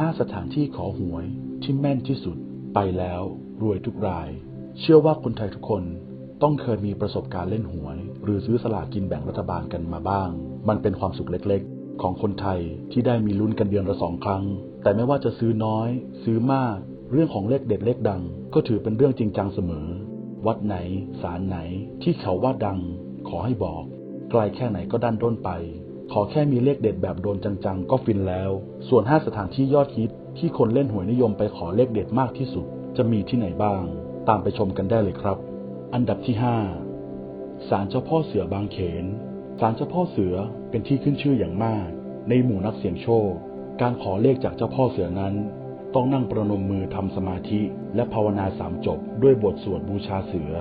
5สถานที่ขอหวยที่แม่นที่สุด ไปแล้วรวยทุกราย เชื่อว่าคนไทยทุกคนต้องเคยมีประสบการณ์เล่นหวย หรือซื้อสลากกินแบ่งรัฐบาลกันมาบ้าง มันเป็นความสุขเล็กๆ ของคนไทยที่ได้มีลุ้นกันเดือนละสองครั้ง แต่ไม่ว่าจะซื้อน้อย ซื้อมาก เรื่องของเลขเด็ดเลขดัง ก็ถือเป็นเรื่องจริงจังเสมอ วัดไหนศาลไหน ที่เขาว่าดัง ขอให้บอกไกลแค่ไหนก็ดันด้นไป ขอแค่มีเลขเด็ดแบบโดนจังๆ ก็ฟินแล้ว ส่วน 5 สถานที่ยอดฮิต ที่คนเล่นหวยนิยมไปขอเลขเด็ดมากที่สุด จะมีที่ไหนบ้าง ตามไปชมกันได้เลยครับ อันดับที่ 5 ศาลเจ้าพ่อเสือบางเขน ศาลเจ้าพ่อเสือเป็นที่ขึ้นชื่ออย่างมาก ในหมู่นักเสี่ยงโชค การขอเลขจากเจ้าพ่อเสือนั้น ต้องนั่งประนมมือทำสมาธิ และภาวนาสามจบด้วยบทสวดบูชาเสือ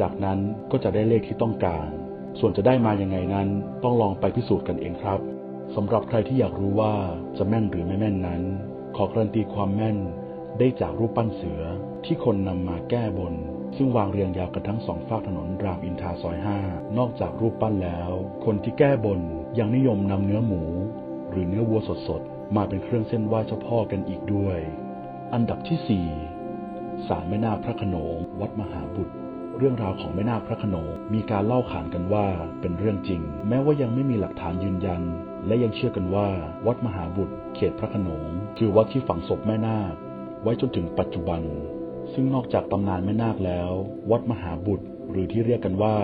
จากนั้นก็จะได้เลขที่ต้องการ ส่วนจะได้มาอยังไงนั้นต้องลองไปพิสูจน์กันเองครับสำหรับใครที่อยากรู้ว่าจะแม่นหรือไม่แม่นนั้น ขอการันตีความแม่นได้จากรูปปั้นเสือที่คนนำมาแก้บน ซึ่งวางเรียงยาวกันทั้งสองฝากถนนรามอินทราซอยห้านอกจากรูปปั้นแล้ว คนที่แก้บนยังนิยมนำเนื้อหมู หรือเนื้อวัวสดๆ มาเป็นเครื่องเส้นไหว้เจ้าพ่อกันอีกด้วย อันดับที่4ศาลแม่นาคพระขนงวัดมหาบุตร เรื่องราวของแม่นาคพระขนงมีการเล่าขานกันว่าเป็นเรื่องจริง แม้ว่ายังไม่มีหลักฐานยืนยัน และยังเชื่อกันว่า วัดมหาบุตร เขตพระขนง คือวัดที่ฝังศพแม่นาค ไว้จนถึงปัจจุบัน ซึ่งนอกจากตำนานแม่นาคแล้ว วัดมหาบุตร หรือที่เรียกกันว่า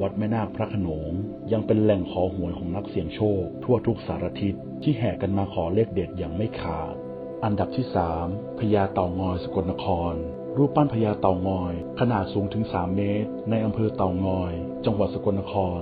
วัดแม่นาคพระขนง ยังเป็นแหล่งขอหวยของนักเสี่ยงโชค ทั่วทุกสารทิศที่แห่กันมาขอเลขเด็ดอย่างไม่ขาดอันดับที่ 3 พญาเต่างอยสกลนคร รูปปั้นพญาเต่างอย ขนาดสูงถึง 3 เมตร ในอำเภอเต่างอย จังหวัดสกลนคร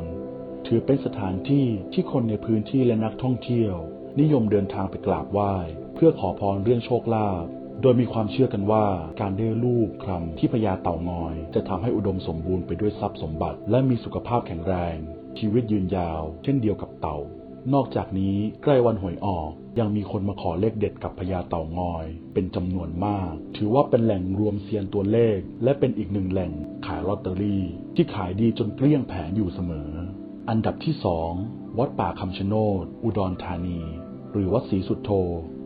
ถือเป็นสถานที่ที่คนในพื้นที่และนักท่องเที่ยว นิยมเดินทางไปกราบไหว้ เพื่อขอพรเรื่องโชคลาภโดยมีความเชื่อกันว่าการได้ลูกคลำที่พญาเต่างอย จะทำให้อุดมสมบูรณ์ไปด้วยทรัพย์สมบัติ และมีสุขภาพแข็งแรง ชีวิตยืนยาว เช่นเดียวกับเต่า นอกจากนี้ใกล้วันหวยออกยังมีคนมาขอเลขเด็ดกับพญาเต่างอย เป็นจำนวนมาก ถือว่าเป็นแหล่งรวมเซียนตัวเลข และเป็นอีกหนึ่งแหล่งขายลอตเตอรี่ ที่ขายดีจนเกลี้ยงแผงอยู่เสมอ อันดับที่สองวัดป่าคำชะโนด อุดรธานี หรือวัดศรีสุดโท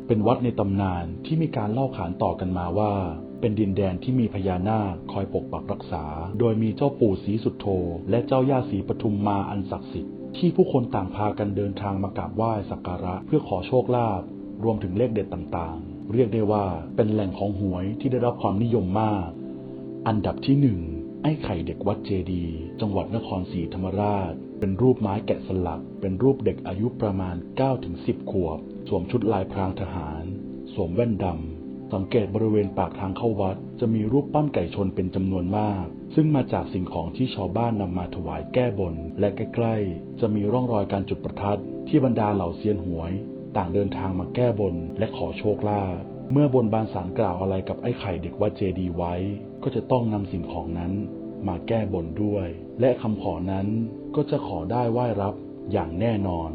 เป็นวัดในตำนานที่มีการเล่าขานต่อกันมาว่า เป็นดินแดนที่มีพญานาคคอยปกปักรักษา โดยมีเจ้าปู่ศรีสุดโท และเจ้าย่าศรีปทุมมาอันศักดิ์สิทธิ์ ที่ผู้คนต่างพากันเดินทางมากราบไหว้สักการะเพื่อขอโชคลาภรวมถึงเลขเด็ดต่างๆ เรียกได้ว่าเป็นแหล่งของหวยที่ได้รับความนิยมมาก อันดับที่หนึ่งไอ้ไข่เด็กวัดเจดี จังหวัดนครศรีธรรมราช เป็นรูปไม้แกะสลัก เป็นรูปเด็กอายุประมาณ 9-10 ขวบ สวมชุดลายพรางทหาร สวมแว่นดำ สังเกตบริเวณปากทางเข้าวัด จะมีรูปปั้นไก่ชนเป็นจำนวนมาก ซึ่งมาจากสิ่งของที่ชาวบ้านนำมาถวายแก้บน และใกล้ๆ จะมีร่องรอยการจุดประทัด ที่บรรดาเหล่าเซียนหวย ต่างเดินทางมาแก้บนและขอโชคลาภเมื่อบนบานสารกล่าวอะไรกับไอ้ไข่เด็กวัดเจดีย์ไว้ ก็จะต้องนำสิ่งของนั้น มาแก้บนด้วย และคำขอนั้นก็จะขอได้ไหว้รับอย่างแน่นอน